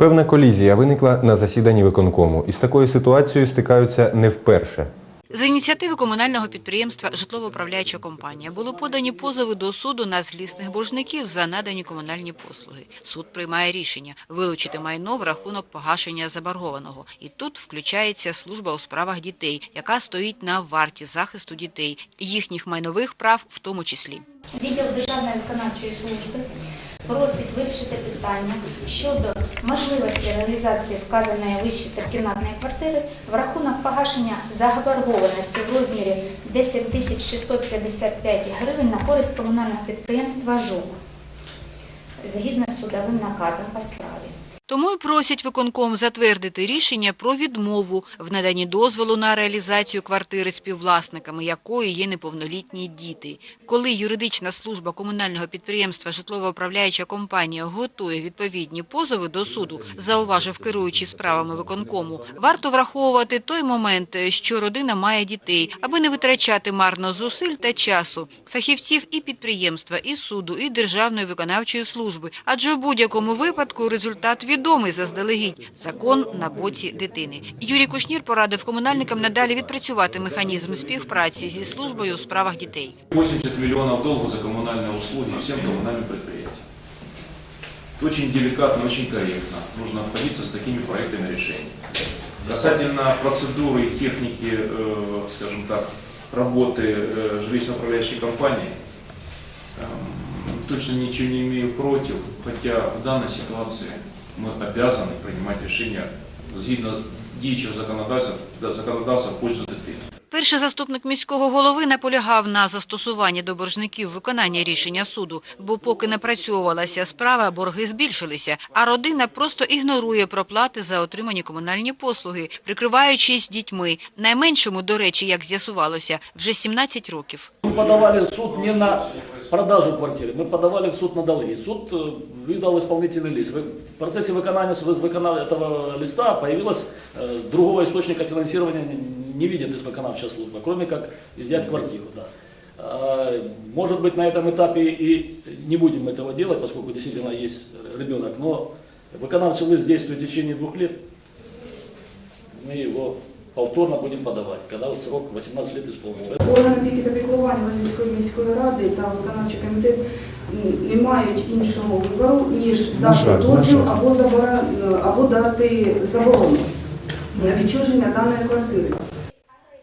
Певна колізія виникла на засіданні виконкому, і з такою ситуацією стикаються не вперше. За ініціативи комунального підприємства «Житлово-управляюча компанія» було подані позови до суду на злісних боржників за надані комунальні послуги. Суд приймає рішення вилучити майно в рахунок погашення заборгованого. І тут включається служба у справах дітей, яка стоїть на варті захисту дітей, їхніх майнових прав в тому числі. Відділ Державної виконавчої служби просить вирішити питання щодо можливості реалізації вказаної вище трикімнатної квартири в рахунок погашення заборгованості в розмірі 10 тисяч 655 гривень на користь комунального підприємства ЖУК згідно з судовим наказом по справі. Тому й просять виконком затвердити рішення про відмову в наданні дозволу на реалізацію квартири співвласниками якої є неповнолітні діти. Коли юридична служба комунального підприємства «Житлово-управляюча компанія» готує відповідні позови до суду, зауважив керуючий справами виконкому, варто враховувати той момент, що родина має дітей, аби не витрачати марно зусиль та часу фахівців і підприємства, і суду, і Державної виконавчої служби. Адже в будь-якому випадку результат відомий заздалегідь – закон на боці дитини. Юрій Кушнір порадив комунальникам надалі відпрацювати механізм співпраці зі службою у справах дітей. 80 миллионов долгов за коммунальные услуги всем коммунальным предприятиям. Это очень деликатно, очень корректно. Нужно обходиться с такими проектами решений. Касательно процедуры и техники, э, скажем так, работы э, жилищно-управляющей компании, эм, точно ничего не имею против, хотя в данной ситуации мы обязаны принимать решения згідно діючого законодавства, да, законодавства в пользу дитини. Перший заступник міського голови наполягав на застосуванні до боржників виконання рішення суду, бо поки напрацьовувалася справа, борги збільшилися, а родина просто ігнорує проплати за отримані комунальні послуги, прикриваючись дітьми. Найменшому, до речі, як з'ясувалося, вже 17 років. Мы подавали в суд не на продажу квартиры, мы подавали в суд на долги. Суд э, выдал исполнительный лист. В процессе выполнения, выполнения этого листа появилось э, другого источника финансирования не- видит исполнительная служба, кроме как изъять квартиру. Да. А, Может быть, на этом этапе и не будем этого делать, поскольку действительно есть ребенок, но выполнительный лист действует в течение двух лет. Мы его повторно будемо подавати, коли срок 18 років исполнится. Органи опіки та піклування Лозівської міської ради та виконавчий комітет не мають іншого вибору, ніж дати дозвіл або, або дати заборону на відчуження даної квартири.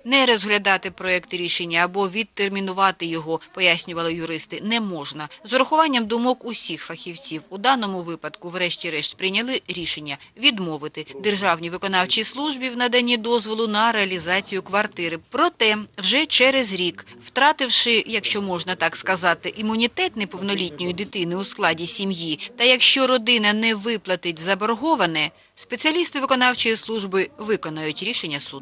Не розглядати проєкт рішення або відтермінувати його, пояснювали юристи, не можна. З урахуванням думок усіх фахівців у даному випадку, врешті-решт, прийняли рішення відмовити Державній виконавчій службі в наданні дозволу на реалізацію квартири. Проте вже через рік, втративши, якщо можна так сказати, імунітет неповнолітньої дитини у складі сім'ї, та якщо родина не виплатить заборговане, спеціалісти виконавчої служби виконають рішення суду.